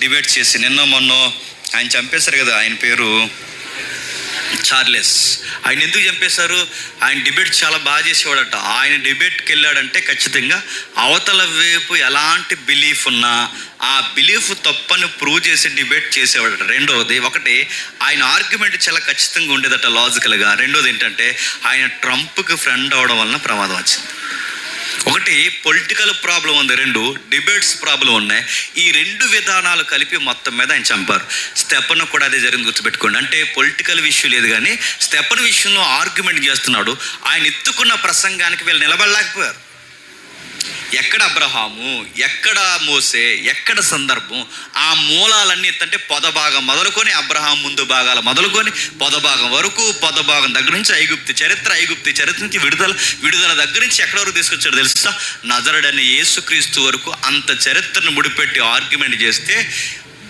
Debate చేసి నిన్న మొన్న ఆయన చంపేశారు కదా ఆయన పేరు చార్లెస్. ఆయన ఎందుకు చంపేశారు? ఆయన డిబేట్ చాలా బాగా చేసేవాడట. ఆయన డిబేట్కి వెళ్ళాడంటే ఖచ్చితంగా అవతల వైపు ఎలాంటి బిలీఫ్ ఉన్నా ఆ బిలీఫ్ తప్పని ప్రూవ్ చేసి డిబేట్ చేసేవాడట. రెండవది ఒకటి ఆయన ఆర్గ్యుమెంట్ చాలా ఖచ్చితంగా ఉండేదట లాజికల్గా రెండోది ఏంటంటే ఆయన ట్రంప్కి ఫ్రెండ్ అవడం వలన ప్రమాదం వచ్చింది. ఒకటి పొలిటికల్ ప్రాబ్లం ఉంది రెండు డిబేట్స్ ప్రాబ్లం ఉన్నాయి. ఈ రెండు విధానాలు కలిపి మొత్తం మీద ఆయన చంపారు. స్టెపన్ కూడా అదే జరిగింది గుర్తుపెట్టుకోండి. అంటే పొలిటికల్ విషయం లేదు కానీ స్టెపన్ విషయంలో ఆర్గ్యుమెంట్ చేస్తున్నాడు. ఆయన ఎత్తుకున్న ప్రసంగానికి వీళ్ళు నిలబడలేకపోయారు. ఎక్కడ అబ్రహాము ఎక్కడ మోసే ఎక్కడ సందర్భం ఆ మూలాలన్నీ ఎత్తంటే పొద భాగం మొదలుకొని అబ్రహాం ముందు భాగాలు మొదలుకొని పొద భాగం వరకు పొద భాగం దగ్గర నుంచి ఐగుప్తి చరిత్ర ఐగుప్తి చరిత్ర నుంచి విడుదల విడుదల దగ్గర నుంచి ఎక్కడ వరకు తీసుకొచ్చాడు తెలుసా? నజరడని యేసుక్రీస్తు వరకు అంత చరిత్రను ముడిపెట్టి ఆర్గ్యుమెంట్ చేస్తే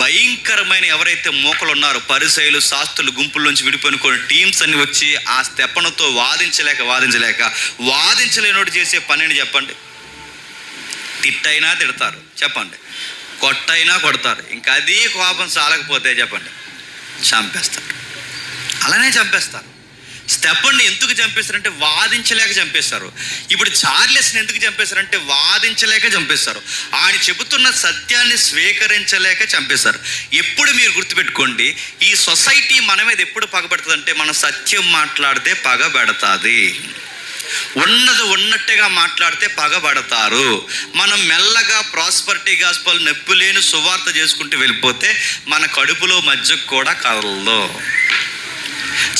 భయంకరమైన ఎవరైతే మూకలు ఉన్నారో పరిసైలు శాస్త్రులు గుంపుల నుంచి విడిపోయిన కొన్ని టీమ్స్ అన్ని వచ్చి ఆ stephanoతో వాదించలేక వాదించలేక వాదించలేనోడు చేసే పనిని చెప్పండి. తిట్టైనా తిడతారు. చెప్పండి. కొట్టైనా కొడతారు. ఇంకా అది కోపం చాలకపోతే చెప్పండి. చంపేస్తారు. అలానే చంపేస్తారు. స్టెప్పన్ని ఎందుకు చంపేస్తారంటే వాదించలేక చంపేస్తారు ఇప్పుడు చార్లెస్ని ఎందుకు చంపేస్తారంటే వాదించలేక చంపేస్తారు ఆయన చెబుతున్న సత్యాన్ని స్వీకరించలేక చంపేస్తారు ఎప్పుడు మీరు గుర్తుపెట్టుకోండి ఈ సొసైటీ మన మీద ఎప్పుడు పగబడుతుందంటే మనం సత్యం మాట్లాడితే పగబెడతాది. ఉన్నది ఉన్నట్టుగా మాట్లాడితే పగబడతారు. మనం మెల్లగా ప్రాస్పరిటీ గాస్పల్ నొప్పి లేని సువార్త చేసుకుంటూ వెళ్ళిపోతే మన కడుపులో మధ్యకు కూడా కదలదు.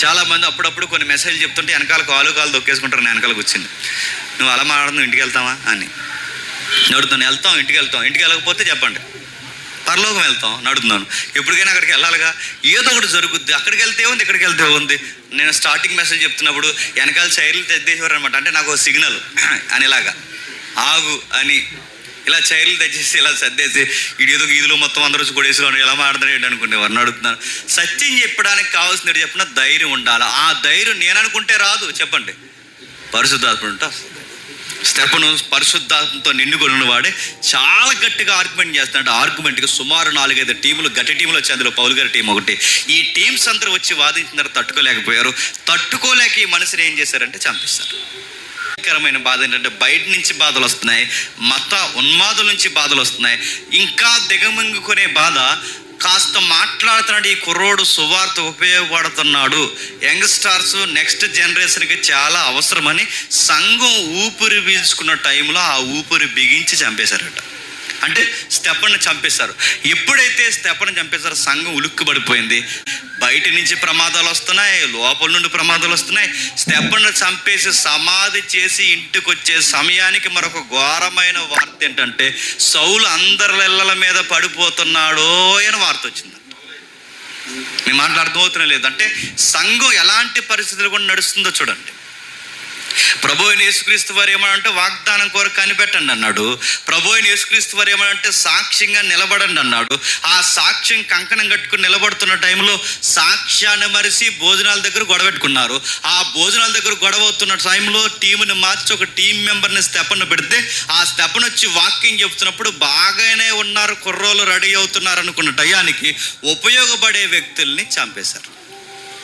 చాలా మంది అప్పుడప్పుడు కొన్ని మెసేజ్లు చెప్తుంటే వెనకాల కాలు కాలు దొక్కేసుకుంటారు నేను వెనకాల కూర్చుని. నువ్వు అలా మాట్లాడుతున్నావు ఇంటికి వెళ్తావా? అని. నడుతున్నాను వెళ్తాం ఇంటికి వెళ్తాం ఇంటికి వెళ్ళకపోతే చెప్పండి. పరలోకం వెళ్తాం నడుతున్నాను ఎప్పటికైనా అక్కడికి వెళ్ళాలిగా? ఏదో ఒకటి జరుగుద్ది. అక్కడికి వెళ్తే ఉంది ఇక్కడికి వెళ్తే ఉంది. నేను స్టార్టింగ్ మెసేజ్ చెప్తున్నప్పుడు వెనకాల చైర్లు తెద్దేసేవారు అనమాట అంటే నాకు సిగ్నల్ అని ఇలాగా ఆగు అని. ఇలా చైర్లు తెచ్చేసి ఇలా సర్దేసి ఇటు ఏదో ఈదులో మొత్తం అందరూ వచ్చి కొడేసుకొని ఎలా మాట్లాడతారు ఏంటి అనుకునేవారు? అడుగుతున్నాను. సత్యం చెప్పడానికి కావాల్సినట్టు చెప్పిన ధైర్యం ఉండాలి. ఆ ధైర్యం నేను అనుకుంటే రాదు. చెప్పండి. పరిశుద్ధాత్మ ఉంటా స్టెఫను పరిశుద్ధాత్మతో నిండుకొని వాడే చాలా గట్టిగా ఆర్గ్యుమెంట్ చేస్తున్నాడు. ఆర్గ్యుమెంట్కి సుమారు నాలుగైదు టీములు గట్టి టీములు వచ్చి అందులో పౌలు గారి టీం ఒకటి. ఈ టీమ్స్ అందరూ వచ్చి వాదించినారు తట్టుకోలేకపోయారు. తట్టుకోలేక ఈ మనిషిని ఏం చేశారంటే చంపిస్తారు భయంకరమైన బాధ ఏంటంటే బయట నుంచి బాధలు వస్తున్నాయి. మత ఉన్మాదుల నుంచి బాధలు వస్తున్నాయి. ఇంకా దిగమింగుకునే బాధ కాస్త మాట్లాడుతున్నాడు ఈ కుర్రోడు సువార్త ఉపయోగపడుతున్నాడు. యంగ్స్టార్స్ నెక్స్ట్ జనరేషన్కి చాలా అవసరమని సంఘం ఊపిరి పీల్చుకున్న టైంలో ఆ ఊపిరి బిగించి చంపేశారట. అంటే స్టెప్పని చంపేశారు. ఎప్పుడైతే స్టెప్పని చంపేశారో సంఘం ఉలుక్కు పడిపోయింది బయట నుంచి ప్రమాదాలు వస్తున్నాయి లోపల నుండి ప్రమాదాలు వస్తున్నాయి. స్టెప్పని చంపేసి సమాధి చేసి ఇంటికి వచ్చే సమయానికి మరొక ఘోరమైన వార్త ఏంటంటే సౌలు అందరి మీద పడిపోతున్నాడో అని వార్త వచ్చింది. మీ మాటలు అర్థమవుతున్నా లేదు? అంటే సంఘం ఎలాంటి పరిస్థితులు కూడా నడుస్తుందో చూడండి. ప్రభు యేసుక్రీస్తు వారు ఏమనంటే వాగ్దానం కొరకు కనిపెట్టండి అన్నాడు. ప్రభు యేసుక్రీస్తు వారు ఏమనంటే సాక్ష్యంగా నిలబడండి అన్నాడు. ఆ సాక్ష్యం కంకణం కట్టుకుని నిలబడుతున్న టైంలో సాక్ష్యాన్ని మరిసి భోజనాల దగ్గర గొడవెట్టుకున్నారు ఆ భోజనాల దగ్గర గొడవ అవుతున్న టైంలో టీముని మార్చి ఒక టీం మెంబర్ని స్టెపన్ పెడితే ఆ స్టెపన్ వచ్చి వాకింగ్ చెప్తున్నప్పుడు బాగానే ఉన్నారు కుర్రోలు రెడీ అవుతున్నారు అనుకున్న టయానికి ఉపయోగపడే వ్యక్తుల్ని చంపేశారు.